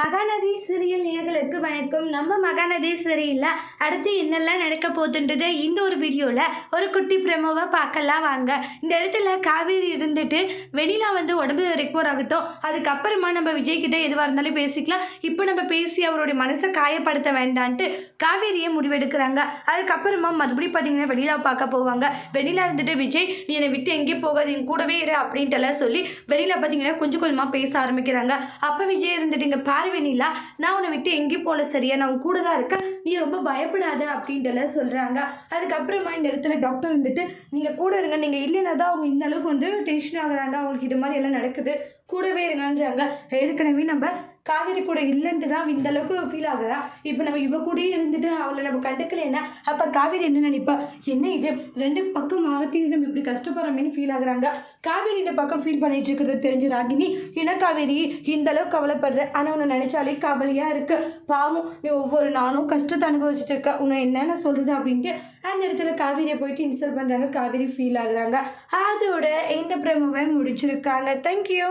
Mahanadi serial நேர்களுக்கு வணக்கம். நம்ம மகாநதி சீரியலில் அடுத்து என்னெல்லாம் நடக்க போகுதுன்றது இந்த ஒரு வீடியோவில் ஒரு குட்டி பிரமோவை பார்க்கலாம் வாங்க. இந்த இடத்துல காவேரி இருந்துட்டு வெண்ணிலா வந்து உடம்பு ரெக்கவர் ஆகட்டும் அதுக்கப்புறமா நம்ம விஜய்கிட்ட எதுவாக இருந்தாலும் பேசிக்கலாம். இப்போ நம்ம பேசி அவருடைய மனசை காயப்படுத்த வேண்டான்ட்டு காவேரியை முடிவெடுக்கிறாங்க. அதுக்கப்புறமா மறுபடியும் பார்த்தீங்கன்னா வெண்ணிலாவை பார்க்க போவாங்க. வெண்ணிலா இருந்துட்டு விஜய் நீ என்னை விட்டு எங்கேயும் போகாது என் கூடவே இரு அப்படின்ட்டு எல்லாம் சொல்லி வெளியில் பார்த்தீங்கன்னா கொஞ்சம் கொஞ்சமாக பேச ஆரம்பிக்கிறாங்க. அப்போ விஜய் இருந்துட்டு இங்கே பாரு வெனிலா நான் உன்னை விட்டு எங்கேயும் போகல சரியா? நான் உன் கூட தான் இருக்கேன். நீ ரொம்ப பயப்படாத அப்படின்ட்டுலாம் சொல்கிறாங்க அதுக்கப்புறமா இந்த இடத்துல டாக்டர் வந்துட்டு நீங்கள் கூட இருங்க. நீங்கள் இல்லைன்னா தான் அவங்க இந்த அளவுக்கு வந்து டென்ஷன் ஆகுறாங்க. அவங்களுக்கு இது மாதிரி எல்லாம் நடக்குது. கூடவே இருங்கன்றாங்க. ஏற்கனவே நம்ம காவேரி கூட இல்லைன்ட்டு தான் இந்த அளவுக்கு ஃபீல் ஆகுதா? இப்போ நம்ம இவ கூடயே இருந்துட்டு அவளை நம்ம கண்டுக்கலைன்னா அப்போ காவேரி என்ன நினைப்பா? என்ன இது? ரெண்டு பக்கம் மாற்றி நம்ம இப்படி கஷ்டப்படுறோமேனு ஃபீல் ஆகுறாங்க. காவேரி இந்த பக்கம் ஃபீல் பண்ணிட்டு இருக்கிறது தெரிஞ்ச ராகினி என்ன காவேரி? இந்த அளவுக்கு கவலைப்படுற. ஆனால் உன்னை நினைச்சாலே கவலையாக இருக்கு. பாவம் நீ ஒவ்வொரு நாளும் கஷ்டத்தை அனுபவிச்சுட்டு இருக்க. உன்னை என்னென்ன சொல்கிறது அப்படின்ட்டு அந்த இடத்துல காவேரியை போயிட்டு இன்ஸ்டால் பண்ணுறாங்க காவேரி ஃபீல் ஆகுறாங்க. அதோட இந்த பிரமுவை முடிச்சிருக்காங்க. தேங்க்யூ